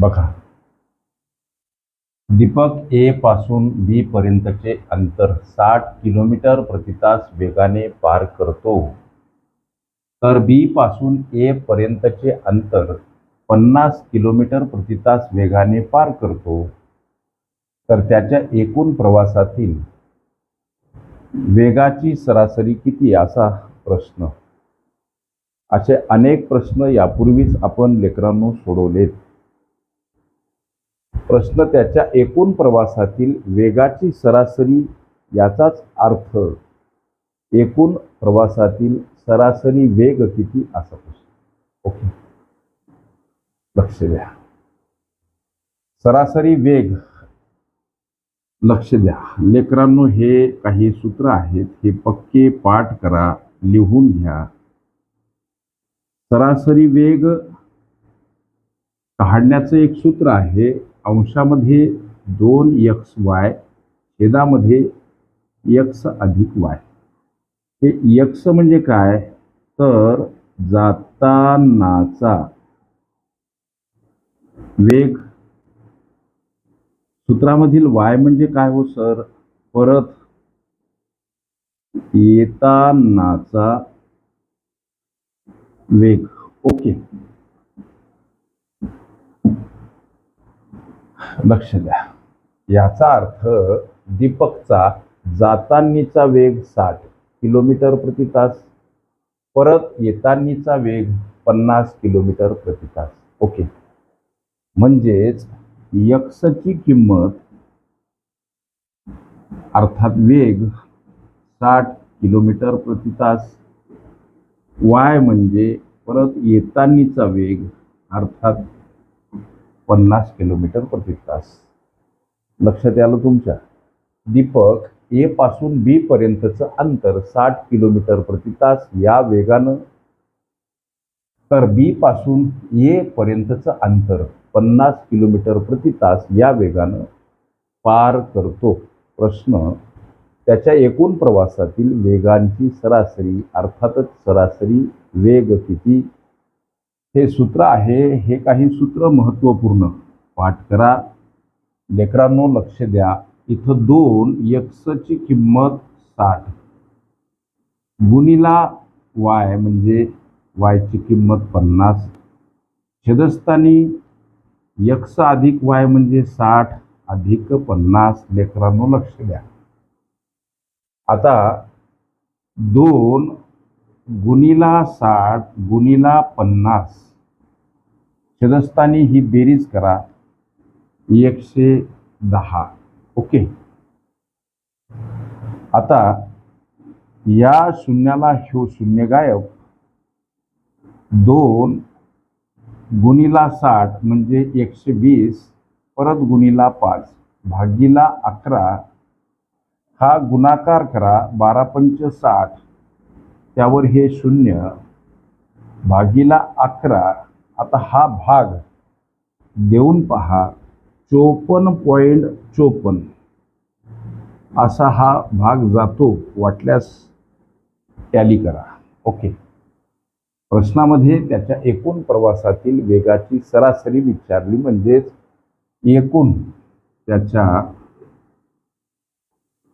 बघा. दीपक ए पासून बी पर्यंतचे अंतर साठ किलोमीटर प्रति तास वेगाने पार करतो. तर बी पासून ए पर्यंतचे अंतर पन्नास किलोमीटर प्रति तास वेगाने पार करतो. तर त्याच्या एकूण प्रवासातील वेगाची सरासरी किती असा प्रश्न. असे अनेक प्रश्न यापूर्वीच आपण लेकरांनो सोडवलेत. प्रश्न त्याच्या एकूण प्रवासातील वेगाची सरासरी याचाच अर्थ एकूण प्रवासातील सरासरी वेग किती असा प्रश्न. ओके. लक्ष द्या. सरासरी वेग. लक्ष द्या. लेकरांनो हे काही सूत्र आहेत हे पक्के पाठ करा लिहून घ्या. सरासरी वेग काढण्याचं एक सूत्र आहे अंशामध्ये दोन यक्स वाय छेदामध्ये यक्स अधिक वाय. हे यक्स म्हणजे काय? तर जातानाचा वेग सूत्रामधील वाय म्हणजे काय हो सर? परत येतानाचा वेग. ओके. लक्ष द्या. याचा अर्थ दीपकचा जातानीचा वेग साठ किलोमीटर प्रति तास परत येतानीचा वेग पन्नास किलोमीटर प्रति तास. ओके. म्हणजेच यक्षची किंमत अर्थात वेग साठ किलोमीटर प्रति तास वाय म्हणजे परत येतानीचा वेग अर्थात पन्नास किलोमीटर प्रति तास. लक्षात आलं तुमच्या? दीपक ए पासून बी पर्यंतचं अंतर साठ किलोमीटर प्रति तास या वेगानं. तर बी पासून ए पर्यंतचं अंतर पन्नास किलोमीटर प्रति तास या वेगानं पार करतो. प्रश्न त्याच्या एकूण प्रवासातील वेगांची सरासरी अर्थातच सरासरी वेग किती? हे सूत्र आहे हे काही सूत्र महत्त्वपूर्ण. पाठ करा. लेकरांनो लक्ष द्या. इथं दोन यक्सची किंमत साठ. गुणीला वाय म्हणजे वायची किंमत पन्नास. छेदस्थानी यक्स अधिक वाय म्हणजे साठ अधिक पन्नास. लेकरांनो लक्ष द्या. आता दोन गुनीला साठ गुणीला पन्नास. छदस्थानी ही बेरीज करा. एकशे दहा. ओके? आता या शून्याला ह्यो शून्य गायब. दोन गुनीला साठ म्हणजे एकशे वीस परत गुणीला पाच. भागीला अकरा. हा गुणाकार करा. बारा पंच साठ. त्यावर हे शून्य भागीला अकरा आता हा भाग देऊन पहा चोपन्न पॉईंट चोपन्न. असा हा भाग जातो वाटल्यास टॅली करा. ओके. प्रश्नामध्ये त्याच्या एकूण प्रवासातील वेगाची सरासरी विचारली म्हणजेच एकूण त्याच्या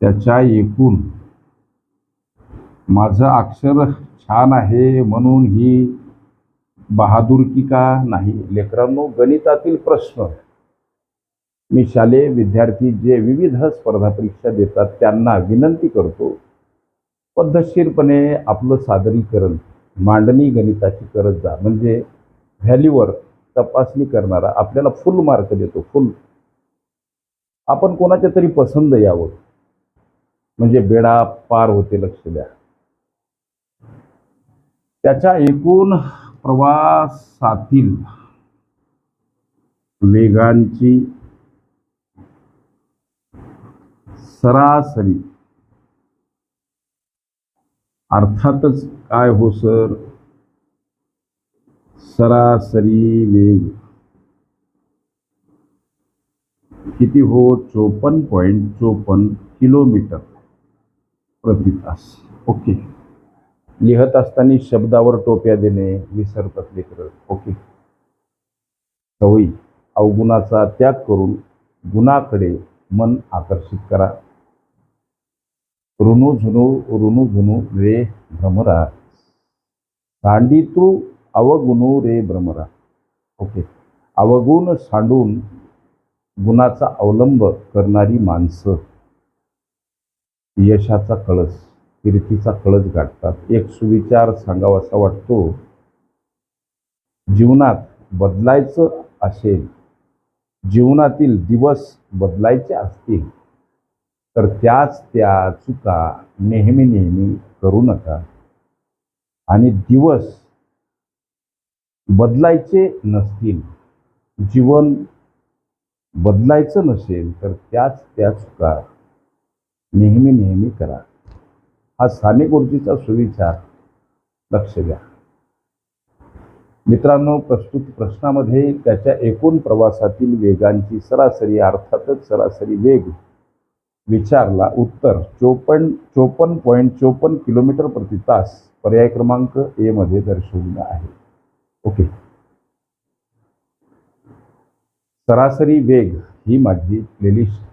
त्याच्या एकूण माझं अक्षर छान आहे म्हणून ही बहादुरकी का नाही? लेकरांनो गणितातील प्रश्न. मी शालेय विद्यार्थी जे विविध स्पर्धा परीक्षा देतात त्यांना विनंती करतो पद्धतशीरपणे आपलं सादरीकरण मांडणी गणिताची करत जा. म्हणजे व्हॅल्यूवर तपासणी करणारा आपल्याला फुल मार्क देतो फुल. आपण कोणाच्या तरी पसंत यावं. म्हणजे बेडा पार होते लक्ष द्या. त्याच्या एकूण प्रवासातील वेगांची सरासरी अर्थातच काय हो सर? सरासरी वेग किती हो? चोपन्न पॉईंट चोपन्न किलोमीटर प्रति तास. ओके. लिहत असताना शब्दावर टोप्या देणे विसरतात लेकर ओके. सवयी अवगुणाचा त्याग करून गुणाकडे मन आकर्षित करा. ऋणू झुनू ऋणू झुनू रे भ्रमरा. सांडी तू अवगुणू रे भ्रमरा. ओके. अवगुण सांडून गुणाचा अवलंब करणारी माणसं. यशाचा कळस. कीर्तीचा कळस गाठतात. एक सुविचार सांगावा असा वाटतो. जीवनात बदलायचं असेल जीवनातील दिवस बदलायचे असतील तर त्याच त्या चुका नेहमी नेहमी करू नका. आणि दिवस बदलायचे नसतील जीवन बदलायचं नसेल तर त्याच त्या चुका नेहमी नेहमी करा. हा साने गुरुजीचा सुविचार. लक्ष द्या. मित्रांनो प्रस्तुत प्रश्नामध्ये त्याच्या एकूण प्रवासातील वेगांची सरासरी अर्थातच सरासरी वेग विचारला उत्तर चोपन्न चोपन्न पॉईंट चोपन्न किलोमीटर प्रति तास पर्याय क्रमांक ए मध्ये दर्शवलेला आहे. ओके. सरासरी वेग ही माझी प्लेलिस्ट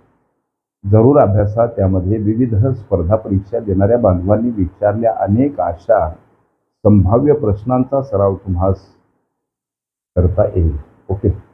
जरूर अभ्यासा. त्यामध्ये विविध स्पर्धा परीक्षा देणाऱ्या बांधवांनी विचारल्या अनेक अशा संभाव्य प्रश्नांचा सराव तुम्हास करता येईल. ओके.